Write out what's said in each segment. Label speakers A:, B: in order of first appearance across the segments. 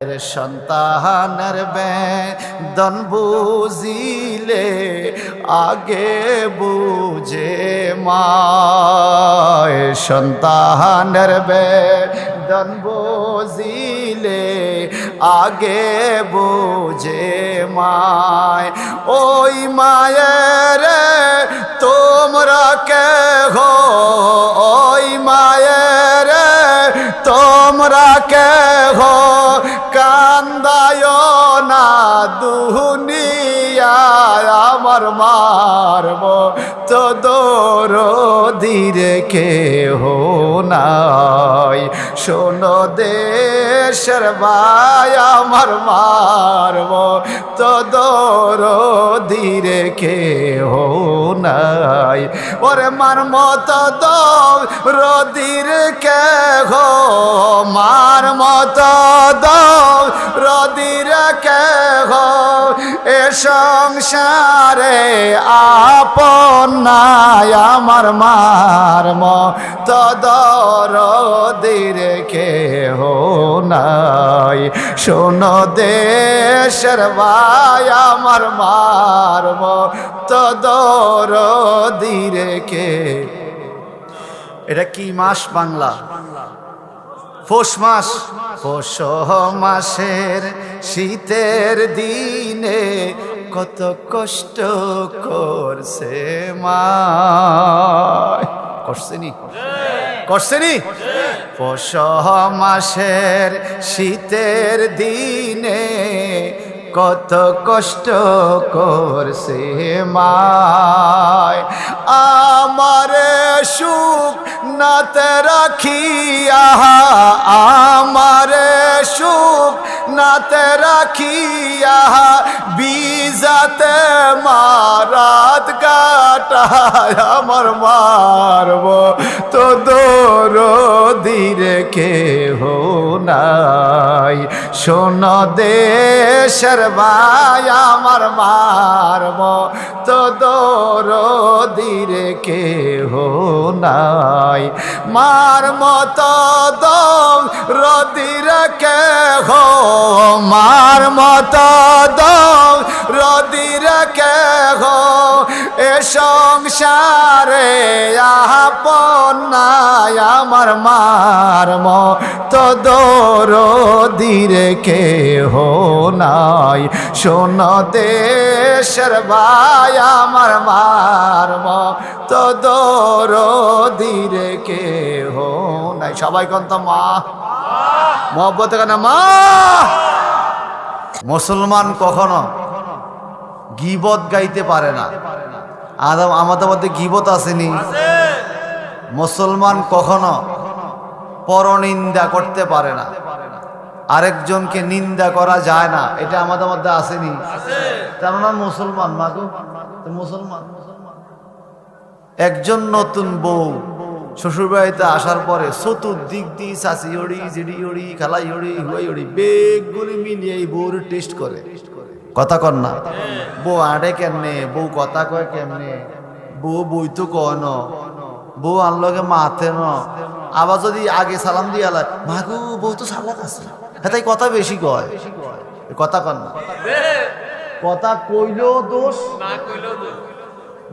A: এর সন্তানের বেদন বুঝিলে আগে বুঝে মায়। সন্তানের বেদন বুঝিলে আগে বুঝে মায়। ওই মায়ের তোমরা কে হো ওই মায়ের তোমরা কে হো দুনিয়ায় আমার মারব, তো দোর ধীরে কে হো নাই। শোনো দেশের ভাই, আমার মারব, তো দোর ধীরে কে হো নাই। ওরে মার মতো দৌ রদির কে হো মার মতো দৌ রদির কে হো এ সংসারে আপন নাই আমার মার মতো দরদির কে হো নাই। শোনো দেশের ভাই, আমার মার মতো দরদির কে এটা কি মাস বাংলা? পৌষ মাস। পৌষ মাসের শীতের দিনে কত কষ্ট করছে মা। করছেনি করছেনি পৌষ মাসের শীতের দিনে কত কষ্ট করছে মায়। আমার সুখ নাতে রাখিয়া আমার সুখ নাতে রাখিয়া বিজাতে মারাত কাটায় আমার মারব তো দোর কে হো নাই। শোন দেশের ভাই, আমার মারব তো দোর কে হো নাই। মার মতো দম কে হো মার মতো দম এ সংসারে নাই আমার মার দোর ধীরে কে হো নাই। শোন ভাই, আমার মার মতো দোর কে হো নাই। সবাই কন্ত মা? মহব্বত কেন মা? মুসলমান কখনো গিবত গাইতে পারে না। আদম আমাদের মধ্যে গিবত আসেনি। মুসলমান কখনো পরনিন্দা করতে পারে না। আরেকজনকে নিন্দা করা যায় না এটা আমাদের মধ্যে আসেনি। কেননা নাম মুসলমান মাগু। মুসলমান। একজন নতুন বউ শ্বশুর বাড়িতে আসার পরে চতুর্দিক দিয়ে চাচি হড়ি জিডি হড়ি খালাই হড়ি হুয়াই হড়ি বেগগুলি মিলিয়ে এই বউর টেস্ট করে। কথা কর না। বউ আড়ে কেমনে? বউ কথা কয় কেমনে? বউ বই তো কয় ন বউ আনলগে মাথে ন? আবার যদি আগে সালাম দিয়ে আলা মাগু বউ তো সালাক আছে। হ্যাঁ তাই কথা বেশি কয়। কথা কর না। কথা কইলেও দোষ।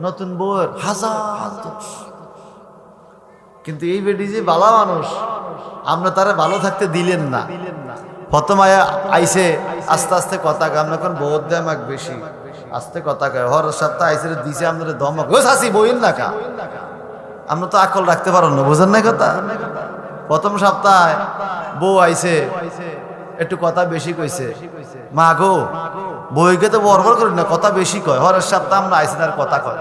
A: নতুন বউয়ের হাজার দোষ। কিন্তু এই বেডি যে ভালো মানুষ, আমরা তারা ভালো থাকতে দিলেন না। প্রথম আইসে আস্তে আস্তে কথা কয়, আমরা এখন বহুত এক বেশি। আস্তে কথা কয়, হর সপ্তাহ আইসে দিছে আমাদের ধমক। ও শাসি বইন না কা। আমরা তো আকল রাখতে পারো না, বোঝেন না কথা? প্রথম সপ্তাহে বউ আইসে একটু কথা বেশি কইছে, মা গো বইকে তো বরবর করি না, কথা বেশি কয়, হরের সপ্তাহ আমরা আইসি আর কথা কয়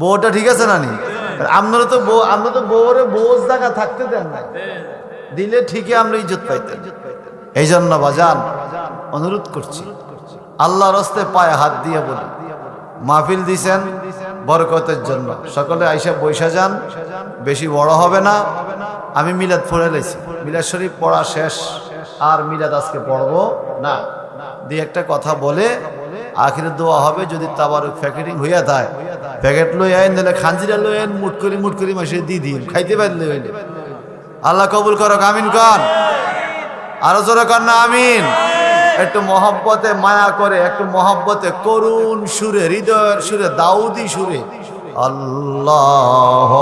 A: বউটা ঠিক আছে না নি আপনারা তো বউ আমরা তো বউরে বোঝ জায়গা থাকতে দেন না দিলে ঠিকই আমরা ইজ্জত পাইতেন এই জন্য বাজান, অনুরোধ করছি, আল্লাহর হস্তে পায়ে হাত দিয়ে বলি। মাহফিল দিছেন বরকতের জন্য। সকলে আইসা বৈশা যান, বেশি বড় হবে না। আমি মিলাদ পড়ে লেছি। মিলাদ শরীফ পড়া শেষ। আর মিলাদ আজকে পড়ব না। দিয়ে একটা কথা বলে আখিরে দোয়া হবে যদি তাবারুক প্যাকেটিং হইয়া যায়। প্যাকেট লই আইন দিলে খাঞ্জিরা লই আইন, মুট করি মুট করি মাসে দি দিন। খাইতে পারলে হইলে। আল্লাহ কবুল করো, আমিন কান আরও জোরে কর না, আমিন। একটু মহব্বতে মায়া করে, একটু মহব্বতে করুণ সুরে, হৃদয়ের সুরে, দাউদি সুরে। আল্লাহ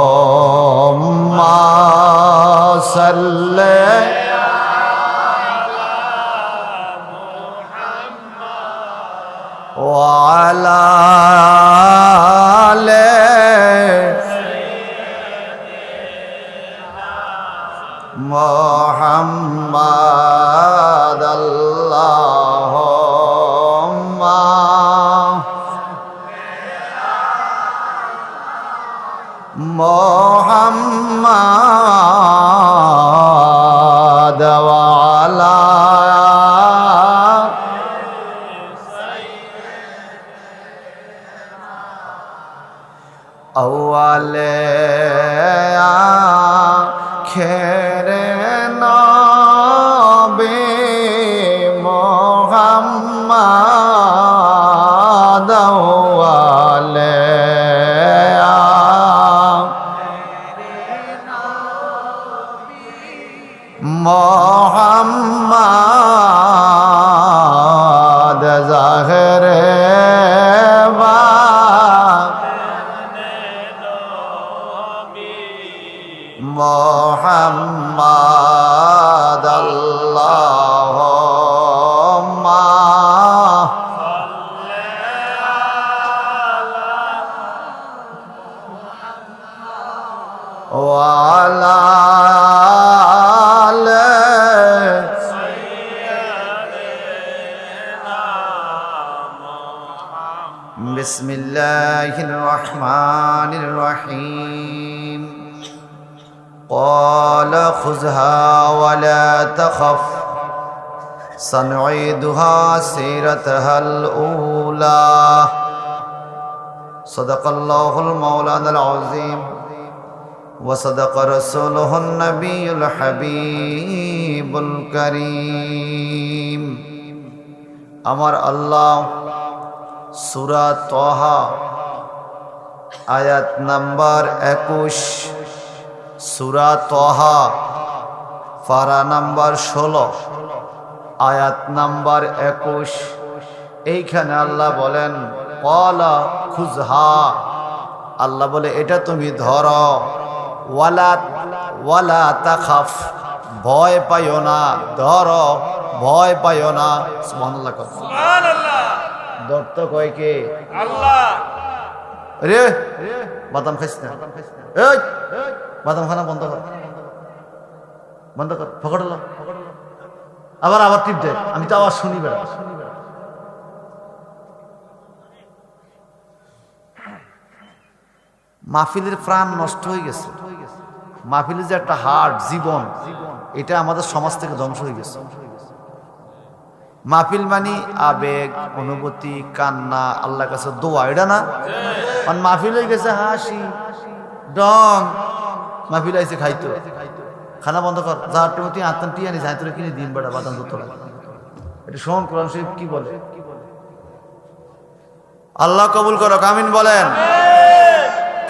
A: সাল্লে وعلى آله محمد اللهم محمد খেরে নবে মোহাম্মদ ওয়ালে মোহাম্মদ জাহরে بسم الله الرحمن الرحيم قال خذها ولا تخف سنعيدها سيرتها الأولى صدق الله المولانا العظيم وصدق رسوله النبي الحبيب الكريم أمر الله সুরা তহা, আয়াত নাম্বার একুশ, সুরা তহা, ফারা নাম্বার ষোলো, আয়াত নাম্বার একুশ। এইখানে আল্লাহ বলেন, কলা খুজহা। আল্লাহ বলে, এটা তুমি ধর। ওয়ালা ওয়ালা তাখাফ। ভয় পাইও না। ধর, ভয় পাইও না। দত্ত কয় কে?
B: আল্লাহ।
A: রে বাদাম খাইস না। এই বাদাম খানা বন্ধ কর। বন্ধ কর আবার আবার টিপ দেয় আমি তো আবার শুনি বেড়া। মাহফিলের প্রাণ নষ্ট হয়ে গেছে। মাহফিলের যে একটা হার্ট জীবন এটা আমাদের সমাজ থেকে ধ্বংস হয়ে গেছে। মাহফিল মানি আবেগ অনুভূতি কান্না আল্লাহর কাছে দোয়া এটা না? কারণ মাহফিল হয়ে গেছে হাসি ডং। মাহফিল আইসে খাইতো। খানা বন্ধ কর। যার তুমি তুই আত্মান টিয়া নি যাইতো কিনে দিন বেড়া বাদাম তোলা। এটা শোন কোরআন শরীফ কি বলে? আল্লাহ কবুল করো কামিন বলেন।